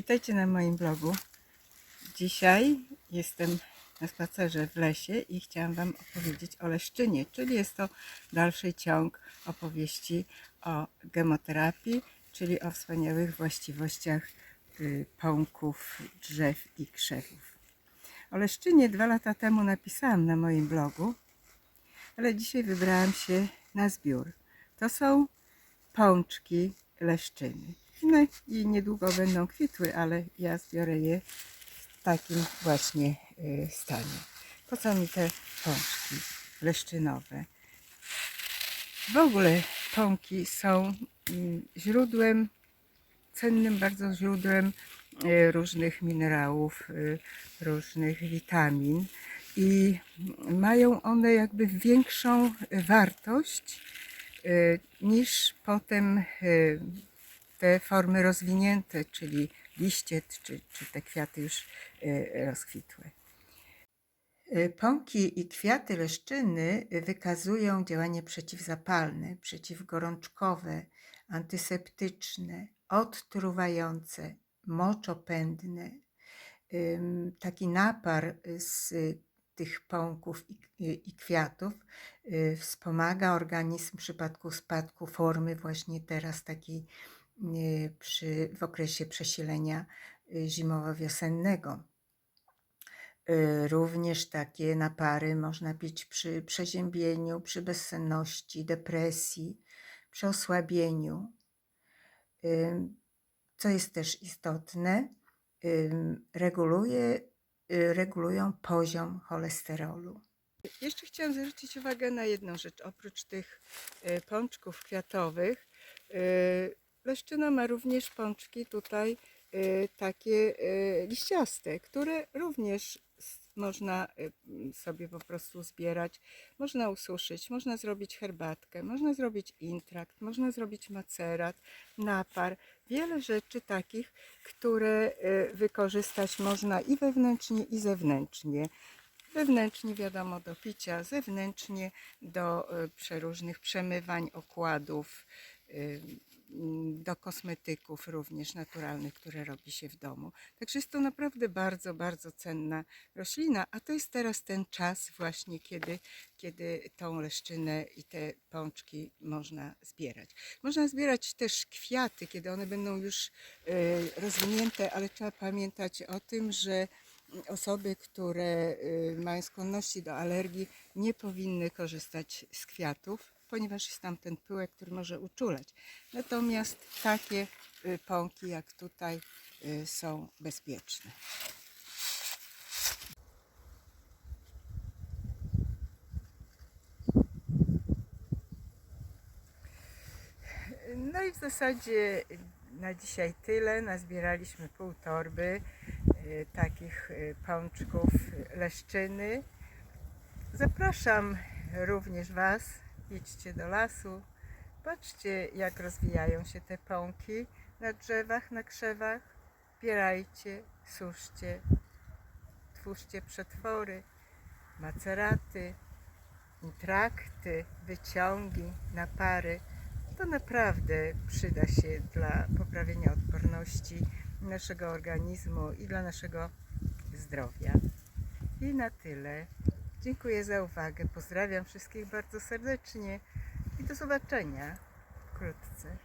Witajcie na moim blogu. Dzisiaj jestem na spacerze w lesie i chciałam Wam opowiedzieć o leszczynie, czyli jest to dalszy ciąg opowieści o gemoterapii, czyli o wspaniałych właściwościach y, pąków, drzew i krzewów. O leszczynie dwa lata temu napisałam na moim blogu, ale dzisiaj wybrałam się na zbiór. To są pączki leszczyny. No i niedługo będą kwitły, ale ja zbiorę je w takim właśnie y, stanie. Po co mi te pączki leszczynowe? W ogóle pąki są mm, źródłem, cennym bardzo źródłem y, różnych minerałów, y, różnych witamin i mają one jakby większą wartość niż potem te formy rozwinięte, czyli liście czy, czy te kwiaty już y, rozkwitłe. Y, Pąki i kwiaty leszczyny wykazują działanie przeciwzapalne, przeciwgorączkowe, antyseptyczne, odtruwające, moczopędne. Taki napar z tych pąków i, kwiatów y, wspomaga organizm w przypadku spadku formy właśnie teraz takiej przy, w okresie przesilenia y, zimowo-wiosennego. Y, Również takie napary można pić przy przeziębieniu, przy bezsenności, depresji, przy osłabieniu. Co jest też istotne, reguluje, y, regulują poziom cholesterolu. Jeszcze chciałam zwrócić uwagę na jedną rzecz. Oprócz tych y, pączków kwiatowych, y, leszczyna ma również pączki tutaj y, takie y, liściaste, które również można y, m, sobie po prostu zbierać. Można ususzyć, można zrobić herbatkę, można zrobić intrakt, można zrobić macerat, napar. Wiele rzeczy takich, które wykorzystać można i wewnętrznie, i zewnętrznie. Wewnętrznie wiadomo do picia, zewnętrznie do przeróżnych przemywań okładów, mm, do kosmetyków również naturalnych, które robi się w domu. Także jest to naprawdę bardzo, bardzo cenna roślina, a to jest teraz ten czas właśnie, kiedy, kiedy tą leszczynę i te pączki można zbierać. Można zbierać też kwiaty, kiedy one będą już y, rozwinięte, ale trzeba pamiętać o tym, że osoby, które y, mają skłonności do alergii, nie powinny korzystać z kwiatów, ponieważ jest tam ten pyłek, który może uczulać. Natomiast takie y, pąki jak tutaj y, są bezpieczne. No i w zasadzie na dzisiaj tyle. Nazbieraliśmy pół torby y, takich pączków leszczyny. Zapraszam również Was. Idźcie do lasu. Patrzcie, jak rozwijają się te pąki na drzewach, na krzewach. Zbierajcie, suszcie, twórzcie przetwory, maceraty, intrakty, wyciągi, napary to naprawdę przyda się dla poprawienia odporności naszego organizmu i dla naszego zdrowia. I na tyle. Dziękuję za uwagę. Pozdrawiam wszystkich bardzo serdecznie i do zobaczenia wkrótce.